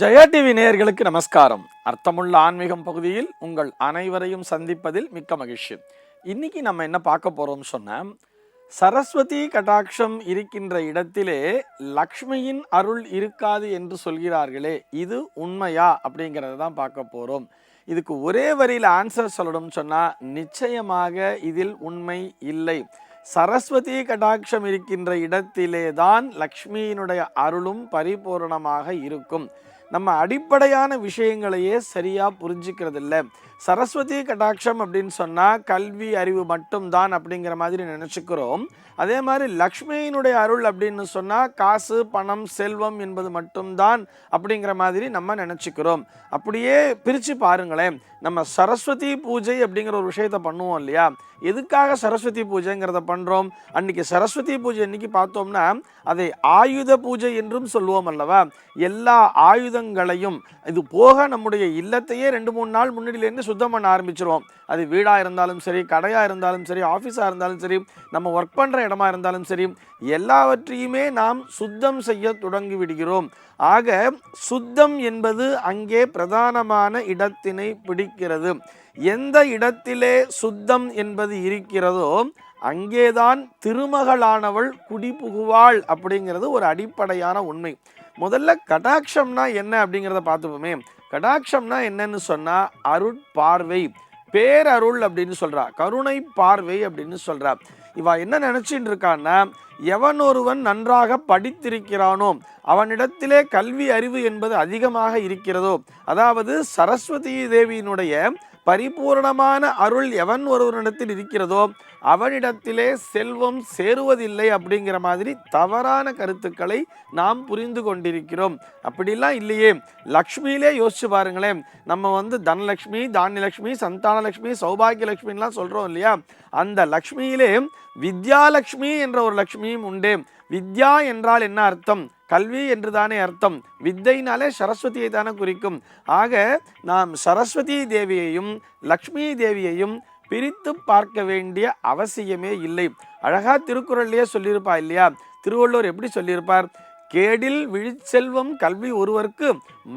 Jaya TV நேயர்களுக்கு நமஸ்காரம். அர்த்தமுள்ள ஆன்மீகம் பகுதியில் உங்கள் அனைவரையும் சந்திப்பதில் மிக்க மகிழ்ச்சி. இன்னைக்கு நம்ம என்ன பார்க்க போறோம் சொன்ன சரஸ்வதி கடாட்சம் இருக்கின்ற இடத்திலே லக்ஷ்மியின் அருள் இருக்காது என்று சொல்கிறார்களே இது உண்மையா அப்படிங்கிறத தான் பார்க்க போறோம். இதுக்கு ஒரே வரியில் ஆன்சர் சொல்லணும்னு சொன்னால் நிச்சயமாக இதில் உண்மை இல்லை. சரஸ்வதி கடாட்சம் இருக்கின்ற இடத்திலே தான் லக்ஷ்மியினுடைய அருளும் பரிபூரணமாக இருக்கும். நம்ம அடிப்படையான விஷயங்களையே சரியா புரிஞ்சுக்கிறது இல்ல சரஸ்வதி கடாட்சம் அப்படின்னு சொன்னா கல்வி அறிவு மட்டும்தான் அப்படிங்கிற மாதிரி நினச்சிக்கிறோம். அதே மாதிரி லக்ஷ்மியினுடைய அருள் அப்படின்னு சொன்னா காசு பணம் செல்வம் என்பது மட்டும்தான் அப்படிங்கிற மாதிரி நம்ம நினச்சிக்கிறோம். அப்படியே பிரிச்சு பாருங்களேன். நம்ம சரஸ்வதி பூஜை அப்படிங்கிற ஒரு விஷயத்த பண்ணுவோம் இல்லையா? எதுக்காக சரஸ்வதி பூஜைங்கிறத பண்றோம்? அன்னைக்கு சரஸ்வதி பூஜை அன்னைக்கு பார்த்தோம்னா அதை ஆயுத பூஜை என்றும் சொல்லுவோம் அல்லவா? எல்லா ஆயுதங்களையும் இது போக நம்முடைய இல்லத்தையே ரெண்டு மூணு நாள் முன்னாடியிலேருந்து சுத்தம் பண்ண ஆரம்பிச்சிருவோம். அது வீடாக இருந்தாலும் சரி கடையாக இருந்தாலும் சரி ஆஃபீஸாக இருந்தாலும் சரி நம்ம ஒர்க் பண்ணுற இடமா இருந்தாலும் சரி எல்லாவற்றையுமே நாம் சுத்தம் செய்ய தொடங்கி விடுகிறோம். ஆக சுத்தம் என்பது அங்கே பிரதானமான இடத்தினை பிடிக்கிறது. எந்த இடத்திலே சுத்தம் என்பது இருக்கிறதோ அங்கேதான் திருமகளானவள் குடிபுகுவாள் அப்படிங்கிறது ஒரு அடிப்படையான உண்மை. முதல்ல கடாட்சம்னா என்ன அப்படிங்கிறத பார்த்துப்போமே. கடாட்சம்னா என்னன்னு சொன்னால் அருட்பார்வை பேரருள் அப்படின்னு சொல்கிறா கருணை பார்வை அப்படின்னு சொல்கிறா இவா என்ன நினச்சின்னு இருக்கான்னா எவன் ஒருவன் நன்றாக படித்திருக்கிறானோ அவனிடத்திலே கல்வி அறிவு என்பது அதிகமாக இருக்கிறதோ அதாவது சரஸ்வதி தேவியினுடைய பரிபூரணமான அருள் எவன் ஒருவனிடத்தில் இருக்கிறதோ அவனிடத்திலே செல்வம் சேருவதில்லை அப்படிங்கிற மாதிரி தவறான கருத்துக்களை நாம் புரிந்து கொண்டிருக்கிறோம். அப்படிலாம் இல்லையே. லக்ஷ்மியிலே யோசிச்சு பாருங்களேன். நம்ம வந்து தனலக்ஷ்மி தானியலக்ஷ்மி சந்தானலக்ஷ்மி சௌபாகியலக்ஷ்மின்லாம் சொல்கிறோம் இல்லையா? அந்த லக்ஷ்மியிலே வித்யாலக்ஷ்மி என்ற ஒரு லக்ஷ்மியும் உண்டு. வித்யா என்றால் என்ன அர்த்தம்? கல்வி என்று தானே அர்த்தம். வித்தைனாலே சரஸ்வதியை தானே குறிக்கும். ஆக நாம் சரஸ்வதி தேவியையும் லக்ஷ்மி தேவியையும் பிரித்து பார்க்க வேண்டிய அவசியமே இல்லை. அழகா திருக்குறள்லேயே சொல்லியிருப்பா இல்லையா? திருவள்ளுவர் எப்படி சொல்லியிருப்பார்? கேடில் விழிச்செல்வம் கல்வி ஒருவருக்கு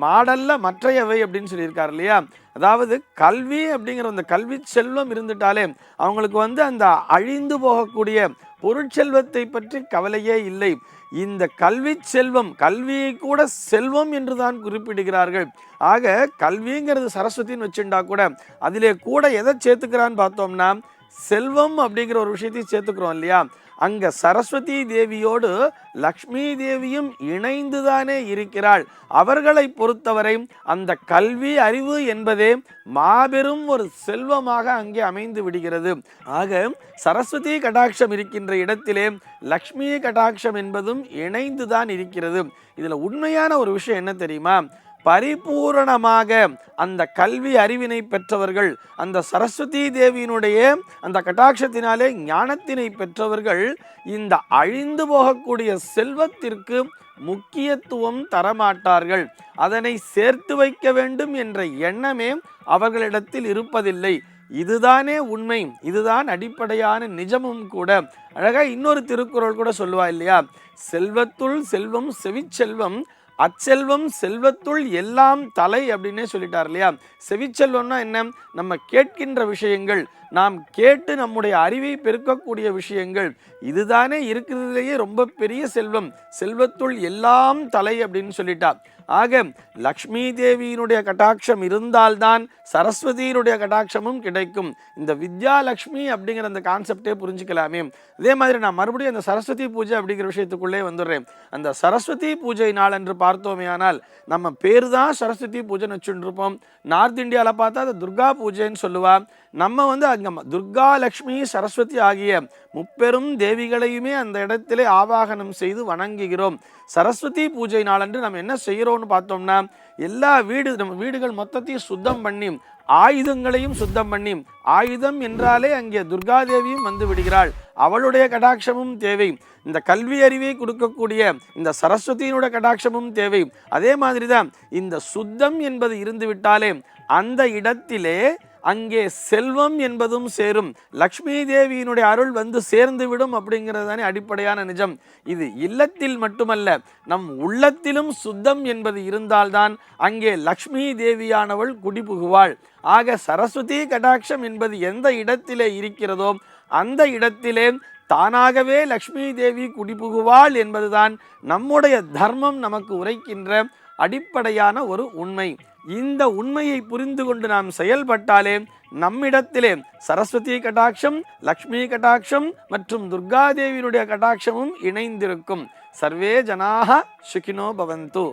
மாடல்ல மற்றையவை அப்படின்னு சொல்லியிருக்கார் இல்லையா? அதாவது கல்வி அப்படிங்கிற அந்த கல்வி செல்வம் இருந்துட்டாலே அவங்களுக்கு வந்து அந்த அழிந்து போகக்கூடிய பொருட்செல்வத்தை பற்றி கவலையே இல்லை. இந்த கல்வி செல்வம் கல்வியை கூட செல்வம் என்று தான் குறிப்பிடுகிறார்கள். ஆக கல்விங்கிறது சரஸ்வதின்னு வச்சுட்டா கூட அதிலே கூட எதை சேர்த்துக்கிறான்னு பார்த்தோம்னா செல்வம் அப்படிங்கிற ஒரு விஷயத்தையும் சேர்த்துக்கிறோம் இல்லையா? அங்கே சரஸ்வதி தேவியோடு லக்ஷ்மி தேவியும் இணைந்துதானே இருக்கிறாள். அவர்களை பொறுத்தவரை அந்த கல்வி அறிவு என்பதே மாபெரும் ஒரு செல்வமாக அங்கே அமைந்து விடுகிறது. ஆக சரஸ்வதி கடாட்சம் இருக்கின்ற இடத்திலே லக்ஷ்மி கடாட்சம் என்பதும் இணைந்துதான் இருக்கிறது. இதில் உண்மையான ஒரு விஷயம் என்ன தெரியுமா? பரிபூரணமாக அந்த கல்வி அறிவினை பெற்றவர்கள் அந்த சரஸ்வதி தேவியினுடைய அந்த கட்டாட்சத்தினாலே ஞானத்தினை பெற்றவர்கள் இந்த அழிந்து போகக்கூடிய செல்வத்திற்கு முக்கியத்துவம் தரமாட்டார்கள். அதனை சேர்த்து வைக்க வேண்டும் என்ற எண்ணமே அவர்களிடத்தில் இருப்பதில்லை. இதுதானே உண்மை. இதுதான் அடிப்படையான நிஜமும் கூட. அழகாக இன்னொரு திருக்குறள் கூட சொல்லுவா இல்லையா? செல்வத்துள் செல்வம் செவிச்செல்வம் அச்செல்வம் செல்வத்துள் எல்லாம் தலை அப்படின்னே சொல்லிட்டார் இல்லையா? செவிச்செல்வம்னா என்ன? நம்ம கேட்கின்ற விஷயங்கள் நாம் கேட்டு நம்முடைய அறிவை பெருக்கக்கூடிய விஷயங்கள். இதுதானே இருக்கிறதுலேயே ரொம்ப பெரிய செல்வம். செல்வத்துள் எல்லாம் தலை அப்படின்னு சொல்லிட்டா. ஆக லக்ஷ்மி தேவியினுடைய கட்டாட்சம் இருந்தால்தான் சரஸ்வதியினுடைய கட்டாட்சமும் கிடைக்கும். இந்த வித்யாலக்ஷ்மி அப்படிங்கிற அந்த கான்செப்டே புரிஞ்சுக்கலாமே. அதே மாதிரி நான் மறுபடியும் அந்த சரஸ்வதி பூஜை அப்படிங்கிற விஷயத்துக்குள்ளே வந்துடுறேன். அந்த சரஸ்வதி பூஜை நாள் என்று பார்த்தோமே ஆனால் நம்ம பேர் தான் சரஸ்வதி பூஜைன்னு வச்சுட்டு இருப்போம் நார்த் இந்தியாவில் பார்த்தா அது துர்கா பூஜைன்னு சொல்லுவா. நம்ம வந்து அங்கே துர்கா லக்ஷ்மி சரஸ்வதி ஆகிய முப்பெரும் தேவிகளையுமே அந்த இடத்திலே ஆவாகனம் செய்து வணங்குகிறோம். சரஸ்வதி பூஜை நாளன்று நம்ம என்ன செய்கிறோம் செய்கிறோம்னு பார்த்தோம்னா எல்லா வீடு நம்ம வீடுகள் மொத்தத்தையும் சுத்தம் பண்ணி ஆயுதங்களையும் சுத்தம் பண்ணி ஆயுதம் என்றாலே அங்கே துர்காதேவியும் வந்து விடுகிறாள். அவளுடைய கடாட்சமும் தேவை. இந்த கல்வி அறிவை கொடுக்கக்கூடிய இந்த சரஸ்வதியினுடைய கடாட்சமும் தேவை. அதே மாதிரி தான் இந்த சுத்தம் என்பது இருந்து விட்டாலே அந்த இடத்திலே அங்கே செல்வம் என்பதும் சேரும். லக்ஷ்மி தேவியினுடைய அருள் வந்து சேர்ந்து விடும் அப்படிங்கிறது தானே அடிப்படையான நிஜம். இது இல்லத்தில் மட்டுமல்ல நம் உள்ளத்திலும் சுத்தம் என்பது இருந்தால்தான் அங்கே லக்ஷ்மி தேவியானவள் குடிபுகுவாள். ஆக சரஸ்வதி கடாட்சம் என்பது எந்த இடத்திலே இருக்கிறதோ அந்த இடத்திலே தானாகவே லக்ஷ்மி தேவி குடிபுகுவாள் என்பதுதான் நம்முடைய தர்மம் நமக்கு உரைக்கின்ற அடிப்படையான ஒரு உண்மை. இந்த உண்மையை புரிந்து கொண்டு நாம் செயல்பட்டாலே நம்மிடத்திலே சரஸ்வதி கட்டாட்சம் லக்ஷ்மி கட்டாட்சம் மற்றும் துர்காதேவியினுடைய கட்டாட்சமும் இணைந்திருக்கும். சர்வே ஜனாக சுகினோ பவந்து.